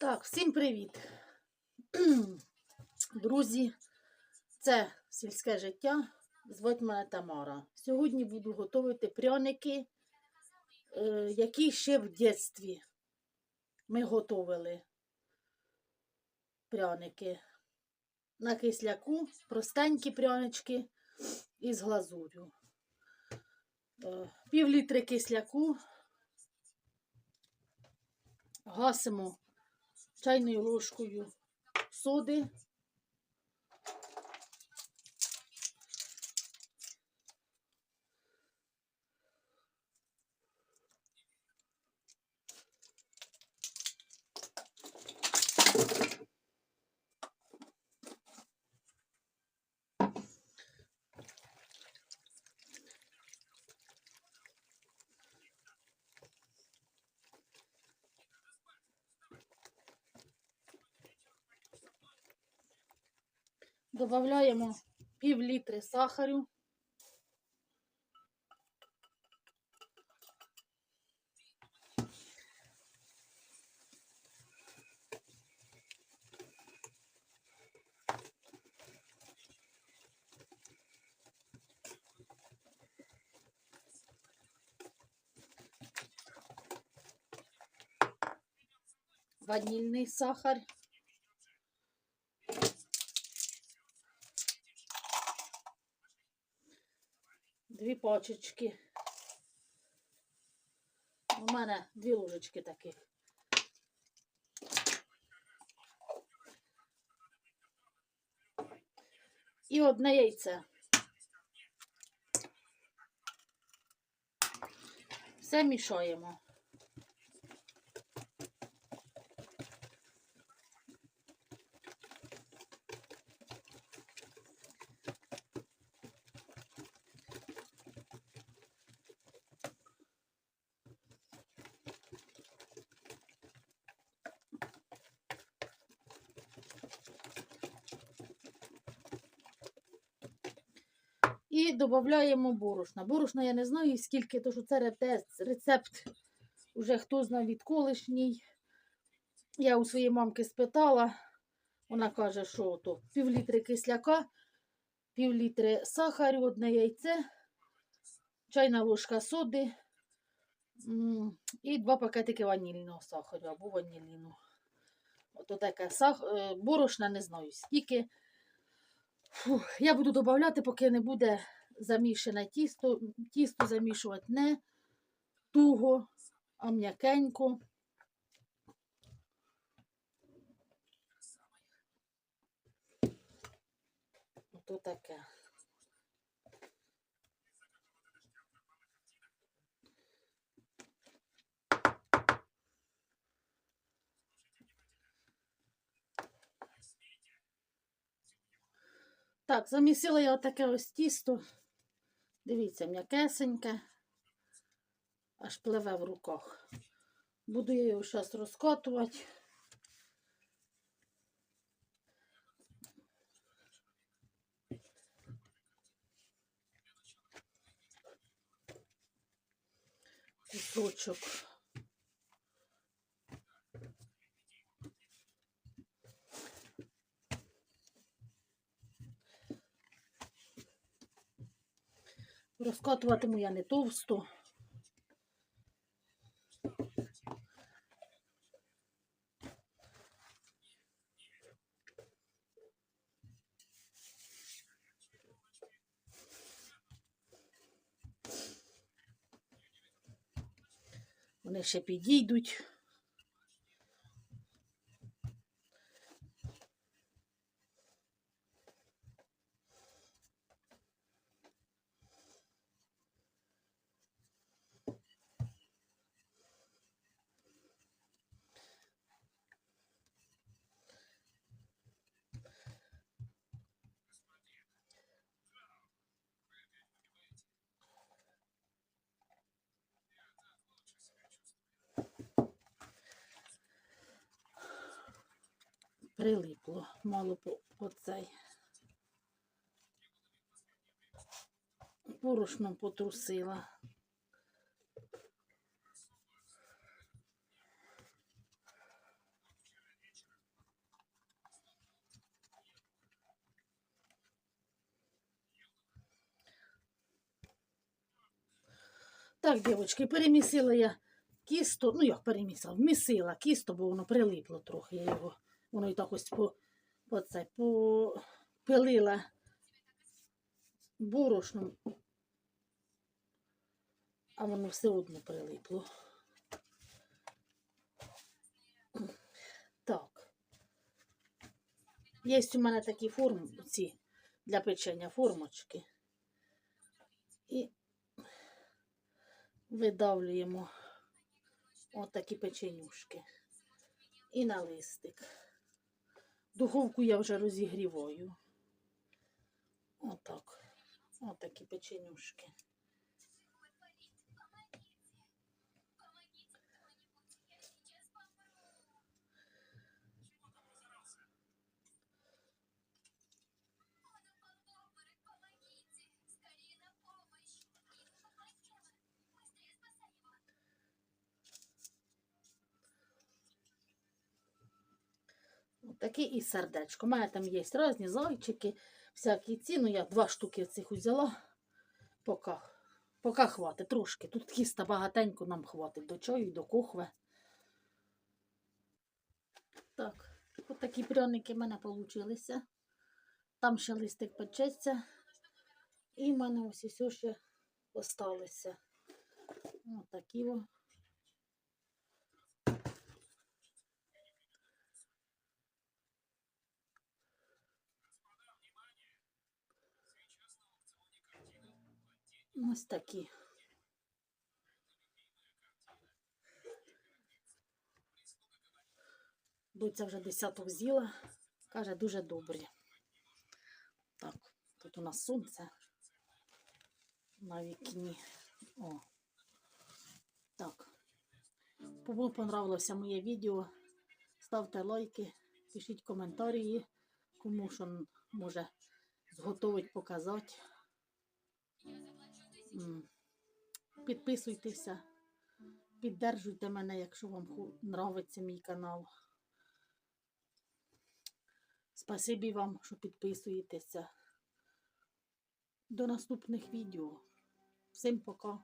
Так, всім привіт. Друзі, це сільське життя. Звуть мене Тамара. Сьогодні буду готувати пряники, е, які ще в дитинстві ми готували. Пряники. На кисляку, простенькі прянички із глазурю. Е, Пів літри кисляку. Гасимо чайною ложкою соди. Добавляємо пів літри сахарю. Ванільний сахар. Дві пачечки. У мене дві ложечки таких. І одне яйце. Все мішаємо. І додаємо борошна. Борошна я не знаю скільки, тому що це рецепт, уже хто знає від колишній. Я у своєї мамки спитала, вона каже, що то пів кисляка, пів літри сахарю, одне яйце, чайна ложка соди і два пакетики ванільного сахару або ваніліну. Ото таке сах... е, борошна не знаю скільки. Фух, я буду додавати, поки не буде замішане тісто. Тісто замішувати не туго, а м'якенько. Ото таке. Так, замісила я отаке ось тісто. Дивіться, м'якесеньке, аж пливе в руках. Буду я його зараз розкотувати. Кусочок. Розкатуватиму я не товсто. Вони ще підійдуть. прилипло, мало по оцей. Порушно потрусила. Так, дівчатки, перемісила я кісто, ну як перемісила, вмісила кісто, бо воно прилипло трохи я його воно і так ось по, по це, попилила борошном, а воно все одно прилипло. Так. Є у мене такі форми, для печення формочки. І видавлюємо отакі печенюшки. І на листик. Духовку я вже розігріваю. Отак. Отакі печенюшки. Таке і сердечко. У мене там є різні зайчики, всякі ці. Ну, я два штуки цих взяла. Поки, поки хватить трошки. Тут кіста багатенько нам хватить до чаю, до кухви. Так, от такі пряники в мене вийшли. Там ще листик печеться. І в мене ось все ще осталися. Ось такі о. Ось такі. Доця вже десяток з'їла. Каже, дуже добрі. Так, тут у нас сонце на вікні. О. Так. Кому понравилося моє відео, ставте лайки, пишіть коментарі, кому що може зготовить показати. Підписуйтеся, піддержуйте мене, якщо вам подобається мій канал. Спасибі вам, що підписуєтеся. До наступних відео. Всім пока.